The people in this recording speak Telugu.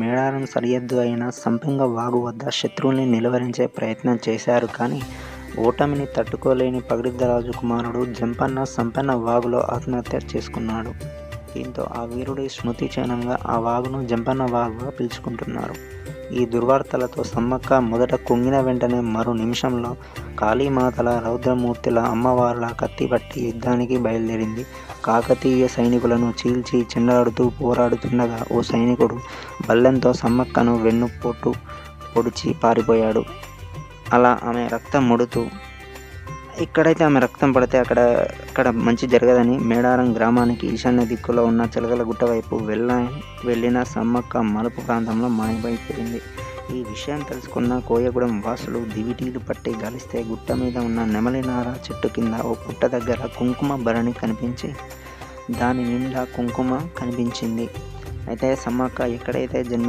మేడారం సరిహద్దు అయిన సంపెంగ వాగు వద్ద శత్రువుల్ని నిలువరించే ప్రయత్నం చేశారు కానీ ఓటమిని తట్టుకోలేని పగిడిద్దరాజు కుమారుడు జంపన్న సంపన్న వాగులో ఆత్మహత్య చేసుకున్నాడు. దీంతో ఆ వీరుడి స్మృతి చిహ్నంగా ఆ వాగును జంపన్న వాగుగా పిలుచుకుంటున్నారు. ఈ దుర్వార్తలతో సమ్మక్క మొదట కుంగిన వెంటనే మరు నిమిషంలో కాళీమాతల రౌద్రమూర్తుల అమ్మవార్ల కత్తిపట్టి యుద్ధానికి బయలుదేరింది. కాకతీయ సైనికులను చీల్చి చెండాడుతూ పోరాడుతుండగా ఓ సైనికుడు బల్లెంతో సమ్మక్కను వెన్నుపోటు పొడిచి పారిపోయాడు. అలా ఆమె రక్తం ముడుతూ ఎక్కడైతే ఆమె రక్తం పడితే అక్కడ అక్కడ మంచి జరగదని మేడారం గ్రామానికి ఈశాన్య దిక్కులో ఉన్న చిలకలగుట్ట వైపు వెళ్ళ వెళ్ళిన సమ్మక్క మలుపు ప్రాంతంలో మాయమైపోయింది. ఈ విషయం తెలుసుకున్న కోయగూడెం వాసులు దివిటీలు పట్టి గాలిస్తే గుట్ట మీద ఉన్న నెమలినార చెట్టు కింద ఓ పుట్ట దగ్గర కుంకుమ భరణి కనిపించి దాని నిండా కుంకుమ కనిపించింది. అయితే సమ్మక్క ఎక్కడైతే జన్మ